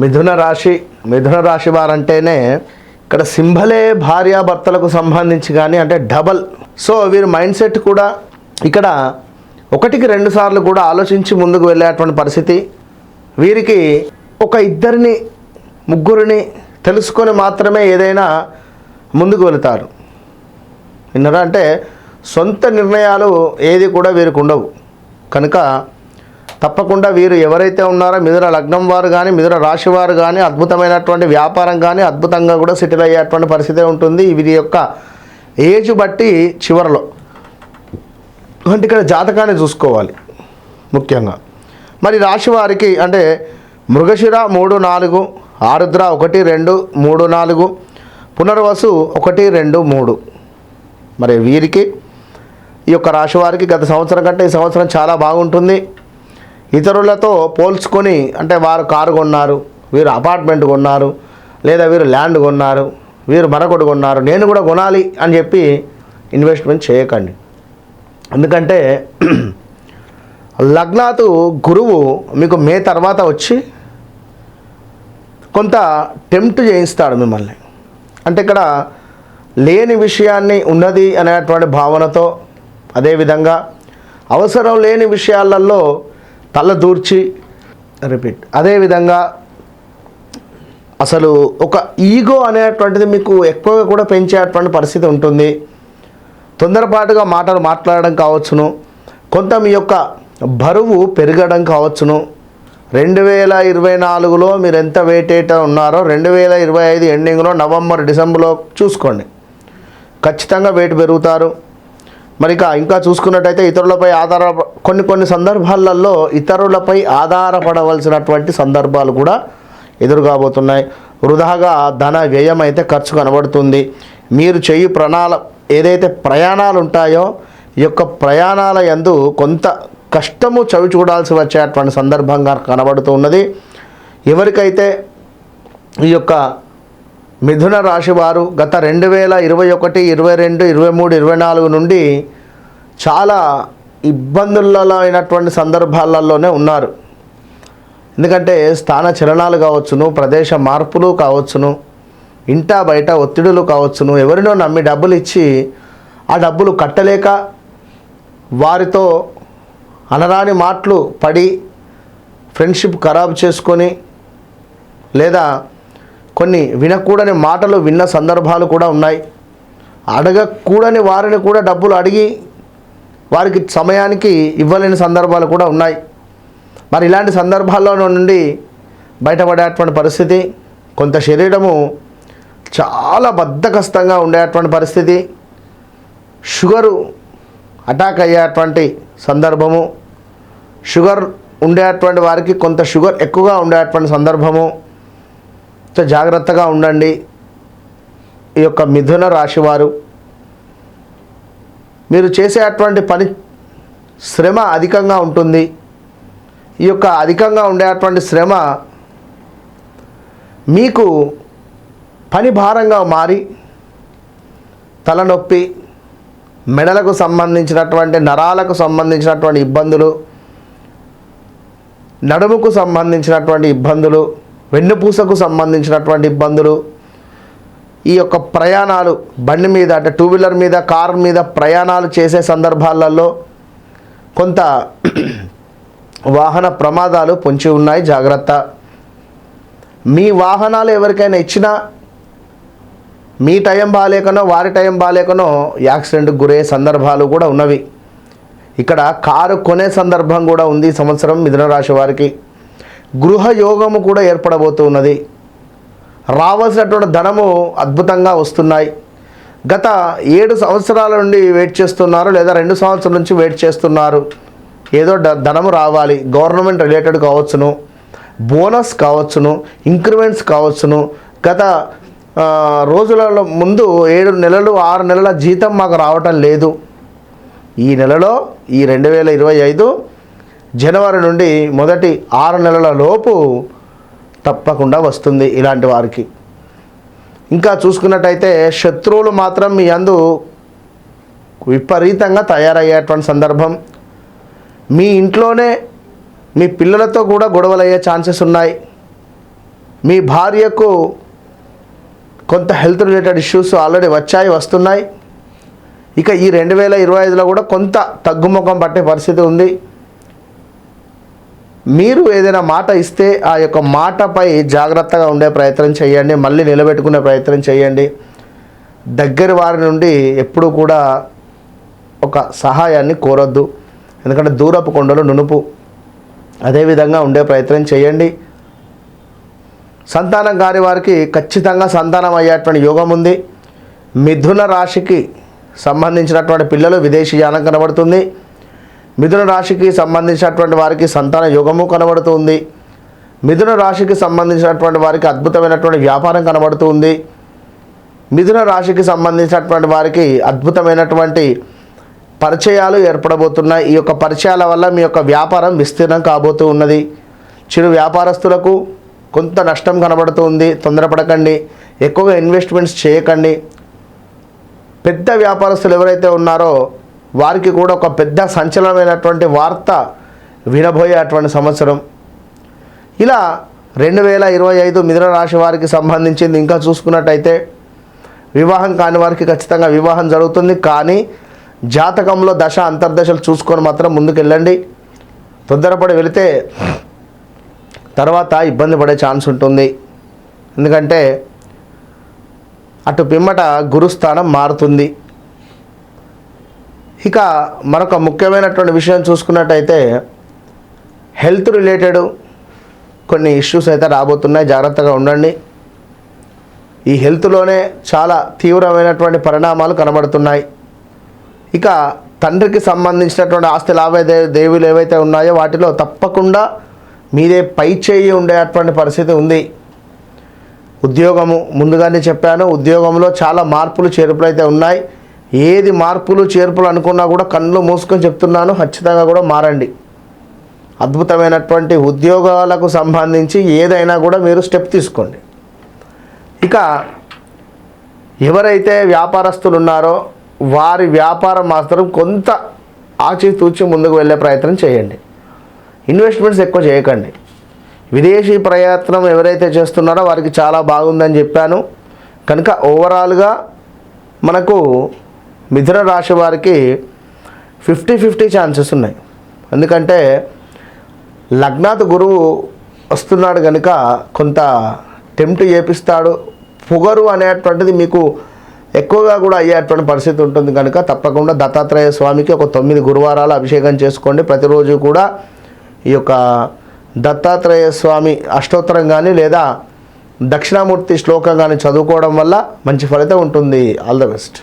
మిథున రాశి మిథున రాశి వారంటేనే ఇక్కడ సింబలే భార్యాభర్తలకు సంబంధించి కానీ అంటే డబల్. సో వీరి మైండ్ సెట్ కూడా ఇక్కడ ఒకటికి రెండు సార్లు కూడా ఆలోచించి ముందుకు వెళ్ళేటువంటి పరిస్థితి. వీరికి ఒక ఇద్దరిని ముగ్గురిని తెలుసుకొని మాత్రమే ఏదైనా ముందుకు వెళతారు. విన్నారా? అంటే సొంత నిర్ణయాలు ఏది కూడా వీరికి ఉండవు. కనుక తప్పకుండా వీరు ఎవరైతే ఉన్నారో మిథున లగ్నం వారు కానీ మిథున రాశి వారు కానీ అద్భుతమైనటువంటి వ్యాపారం కానీ అద్భుతంగా కూడా సెటిల్ అయ్యేటువంటి పరిస్థితి ఉంటుంది. వీరి యొక్క ఏజ్ బట్టి చివరిలో అంటే ఇక్కడ జాతకాన్ని చూసుకోవాలి ముఖ్యంగా. మరి రాశి వారికి అంటే మృగశిర మూడు నాలుగు ఆరుద్ర ఒకటి రెండు మూడు నాలుగు పునర్వసు ఒకటి రెండు మూడు. మరి వీరికి ఈ యొక్క రాశి వారికి గత సంవత్సరం కంటే ఈ సంవత్సరం చాలా బాగుంటుంది. ఇతరులతో పోల్చుకొని అంటే వారు కారు కొన్నారు వీరు అపార్ట్మెంట్ కొన్నారు లేదా వీరు ల్యాండ్ కొన్నారు వీరు మరొకటి కొన్నారు నేను కూడా కొనాలి అని చెప్పి ఇన్వెస్ట్మెంట్ చేయకండి. ఎందుకంటే లగ్నాతు గురువు మీకు మే తర్వాత వచ్చి కొంత టెంప్ట్ చేయిస్తాడు మిమ్మల్ని. అంటే ఇక్కడ లేని విషయాన్ని ఉన్నది అనేటువంటి భావనతో అదేవిధంగా అవసరం లేని విషయాలలో తల దూర్చి రిపీట్ అదేవిధంగా అసలు ఒక ఈగో అనేటువంటిది మీకు ఎక్కువగా కూడా పెంచేటువంటి పరిస్థితి ఉంటుంది. తొందరపాటుగా మాటలు మాట్లాడడం కావచ్చును. కొంత మీ యొక్క బరువు పెరగడం కావచ్చును. రెండు వేల ఇరవై నాలుగులో మీరు ఎంత వెయిట్ ఉన్నారో రెండు వేల ఇరవై ఐదు ఎండింగ్లో నవంబర్ డిసెంబర్లో చూసుకోండి. ఖచ్చితంగా వెయిట్ పెరుగుతారు. మరి ఇక ఇంకా చూసుకున్నట్టయితే ఇతరులపై ఆధార కొన్ని కొన్ని సందర్భాలలో ఇతరులపై ఆధారపడవలసినటువంటి సందర్భాలు కూడా ఎదురుగాబోతున్నాయి వృధాగా ధన వ్యయం అయితే ఖర్చు కనబడుతుంది. మీరు చెయ్యి ప్రణాళ ఏదైతే ప్రయాణాలు ఉంటాయో ఈ యొక్క ప్రయాణాల యందు కొంత కష్టము చవి చూడాల్సి వచ్చేటువంటి సందర్భంగా కనబడుతూ ఉన్నది. ఎవరికైతే ఈ యొక్క మిథున రాశి వారు గత రెండు వేల ఇరవై ఒకటి ఇరవై రెండు ఇరవై మూడు ఇరవై నాలుగు నుండి చాలా ఇబ్బందులలో అయినటువంటి సందర్భాలలోనే ఉన్నారు. ఎందుకంటే స్థాన చలనాలు కావచ్చును ప్రదేశ మార్పులు కావచ్చును ఇంటా బయట ఒత్తిడులు కావచ్చును ఎవరినో నమ్మి డబ్బులు ఇచ్చి ఆ డబ్బులు కట్టలేక వారితో అనరాని మాటలు పడి ఫ్రెండ్షిప్ ఖరాబ్ చేసుకొని లేదా కొన్ని వినకూడని మాటలు విన్న సందర్భాలు కూడా ఉన్నాయి. అడగకూడని వారిని కూడా డబ్బులు అడిగి వారికి సమయానికి ఇవ్వలేని సందర్భాలు కూడా ఉన్నాయి. మరి ఇలాంటి సందర్భాల్లో నుండి బయటపడేటువంటి పరిస్థితి కొంత శరీరము చాలా బద్ధకస్తంగా ఉండేటువంటి పరిస్థితి షుగరు అటాక్ అయ్యేటువంటి సందర్భము షుగర్ ఉండేటువంటి వారికి కొంత షుగర్ ఎక్కువగా ఉండేటువంటి సందర్భము. జాగ్రత్తగా ఉండండి. ఈ యొక్క మిథున రాశివారు మీరు చేసేటువంటి పని శ్రమ అధికంగా ఉంటుంది. ఈ యొక్క అధికంగా ఉండేటువంటి శ్రమ మీకు పని భారంగా మారి తలనొప్పి మెడలకు సంబంధించినటువంటి నరాలకు సంబంధించినటువంటి ఇబ్బందులు నడుముకు సంబంధించినటువంటి ఇబ్బందులు వెన్నుపూసకు సంబంధించినటువంటి ఇబ్బందులు ఈ యొక్క ప్రయాణాలు బండి మీద అంటే టూ వీలర్ మీద కార్ మీద ప్రయాణాలు చేసే సందర్భాలలో కొంత వాహన ప్రమాదాలు పొంచి ఉన్నాయి. జాగ్రత్త. మీ వాహనాలు ఎవరికైనా ఇచ్చినా మీ టైం బాగాలేకనో వారి టైం బాగాలేకనో యాక్సిడెంట్కి గురయ్యే సందర్భాలు కూడా ఉన్నవి. ఇక్కడ కారు కొనే సందర్భం కూడా ఉంది సంవత్సరం మిథున రాశి వారికి. గృహయోగము కూడా ఏర్పడబోతున్నది. రావాల్సినటువంటి ధనము అద్భుతంగా వస్తున్నాయి. గత ఏడు సంవత్సరాల నుండి వెయిట్ చేస్తున్నారు లేదా రెండు సంవత్సరాల నుంచి వెయిట్ చేస్తున్నారు. ఏదో డ- ధనము రావాలి. గవర్నమెంట్ రిలేటెడ్ కావచ్చును బోనస్ కావచ్చును ఇంక్రిమెంట్స్ కావచ్చును. గత రోజులలో ముందు ఏడు నెలలు ఆరు నెలల జీతం మాకు రావటం లేదు. ఈ నెలలో ఈ రెండు వేల ఇరవై ఐదు జనవరి నుండి మొదటి ఆరు నెలల లోపు తప్పకుండా వస్తుంది ఇలాంటి వారికి. ఇంకా చూసుకున్నట్టయితే శత్రువులు మాత్రం మీ అందు విపరీతంగా తయారయ్యేటువంటి సందర్భం. మీ ఇంట్లోనే మీ పిల్లలతో కూడా గొడవలయ్యే ఛాన్సెస్ ఉన్నాయి. మీ భార్యకు కొంత హెల్త్ రిలేటెడ్ ఇష్యూస్ ఆల్రెడీ వచ్చాయి వస్తున్నాయి. ఇక ఈ రెండు వేల ఇరవై ఐదులో కూడా కొంత తగ్గుముఖం పట్టే పరిస్థితి ఉంది. మీరు ఏదైనా మాట ఇస్తే ఆ యొక్క మాటపై జాగ్రత్తగా ఉండే ప్రయత్నం చేయండి మళ్ళీ నిలబెట్టుకునే ప్రయత్నం చేయండి. దగ్గర వారి నుండి ఎప్పుడూ కూడా ఒక సహాయాన్ని కోరొద్దు. ఎందుకంటే దూరపు కొండలు నునుపు. అదేవిధంగా ఉండే ప్రయత్నం చేయండి. సంతానం కాని వారికి ఖచ్చితంగా సంతానం అయ్యేటువంటి యోగం ఉంది. మిథున రాశికి సంబంధించినటువంటి పిల్లలు విదేశీ యానం కనబడుతుంది. మిథున రాశికి సంబంధించినటువంటి వారికి సంతాన యోగము కనబడుతుంది. మిథున రాశికి సంబంధించినటువంటి వారికి అద్భుతమైనటువంటి వ్యాపారం కనబడుతుంది. మిథున రాశికి సంబంధించినటువంటి వారికి అద్భుతమైనటువంటి పరిచయాలు ఏర్పడబోతున్నాయి. ఈ యొక్క పరిచయాల వల్ల మీ యొక్క వ్యాపారం విస్తీర్ణం కాబోతూ ఉన్నది. చిరు వ్యాపారస్తులకు కొంత నష్టం కనబడుతుంది. తొందరపడకండి. ఎక్కువగా ఇన్వెస్ట్మెంట్స్ చేయకండి. పెద్ద వ్యాపారస్తులు ఎవరైతే ఉన్నారో వారికి కూడా ఒక పెద్ద సంచలనమైనటువంటి వార్త వినబోయేటువంటి సంవత్సరం. ఇలా రెండు వేల ఇరవై ఐదు మిథున రాశి వారికి సంబంధించింది ఇంకా చూసుకున్నట్టయితే వివాహం కాని వారికి ఖచ్చితంగా వివాహం జరుగుతుంది. కానీ జాతకంలో దశ అంతర్దశలు చూసుకొని మాత్రం ముందుకెళ్ళండి. తొందరపడి వెళితే తర్వాత ఇబ్బంది పడే ఛాన్స్ ఉంటుంది. ఎందుకంటే అటు పిమ్మట గురుస్థానం మారుతుంది. ఇక మరొక ముఖ్యమైనటువంటి విషయం చూసుకున్నట్టయితే హెల్త్ రిలేటెడ్ కొన్ని ఇష్యూస్ అయితే రాబోతున్నాయి. జాగ్రత్తగా ఉండండి. ఈ హెల్త్లోనే చాలా తీవ్రమైనటువంటి పరిణామాలు కనబడుతున్నాయి. ఇక తండ్రికి సంబంధించినటువంటి ఆస్తి లాభే దేవులు ఏవైతే ఉన్నాయో వాటిలో తప్పకుండా మీదే పై చేయి ఉండేటువంటి పరిస్థితి ఉంది. ఉద్యోగము ముందుగానే చెప్పాను ఉద్యోగంలో చాలా మార్పులు చేర్పులు అయితే ఉన్నాయి. ఏది మార్పులు చేర్పులు అనుకున్నా కూడా కళ్ళు మూసుకొని చెప్తున్నాను ఖచ్చితంగా కూడా మారండి. అద్భుతమైనటువంటి ఉద్యోగాలకు సంబంధించి ఏదైనా కూడా మీరు స్టెప్ తీసుకోండి. ఇక ఎవరైతే వ్యాపారస్తులు ఉన్నారో వారి వ్యాపారం మాత్రం కొంత ఆచితూచి ముందుకు వెళ్ళే ప్రయత్నం చేయండి. ఇన్వెస్ట్మెంట్స్ ఎక్కువ చేయకండి. విదేశీ ప్రయత్నం ఎవరైతే చేస్తున్నారో వారికి చాలా బాగుందని చెప్పాను. కనుక ఓవరాల్గా మనకు మిథున రాశి వారికి ఫిఫ్టీ ఫిఫ్టీ ఛాన్సెస్ ఉన్నాయి. ఎందుకంటే లగ్నాథ్ గురువు వస్తున్నాడు కనుక కొంత టెంప్ట్ చేపిస్తాడు. పొగరు అనేటువంటిది మీకు ఎక్కువగా కూడా అయ్యేటువంటి పరిస్థితి ఉంటుంది కనుక తప్పకుండా దత్తాత్రేయ స్వామికి ఒక తొమ్మిది గురువారాలు అభిషేకం చేసుకోండి. ప్రతిరోజు కూడా ఈ యొక్క దత్తాత్రేయ స్వామి అష్టోత్తరం కానీ లేదా దక్షిణామూర్తి శ్లోకం కానీ చదువుకోవడం వల్ల మంచి ఫలితం ఉంటుంది. All the best.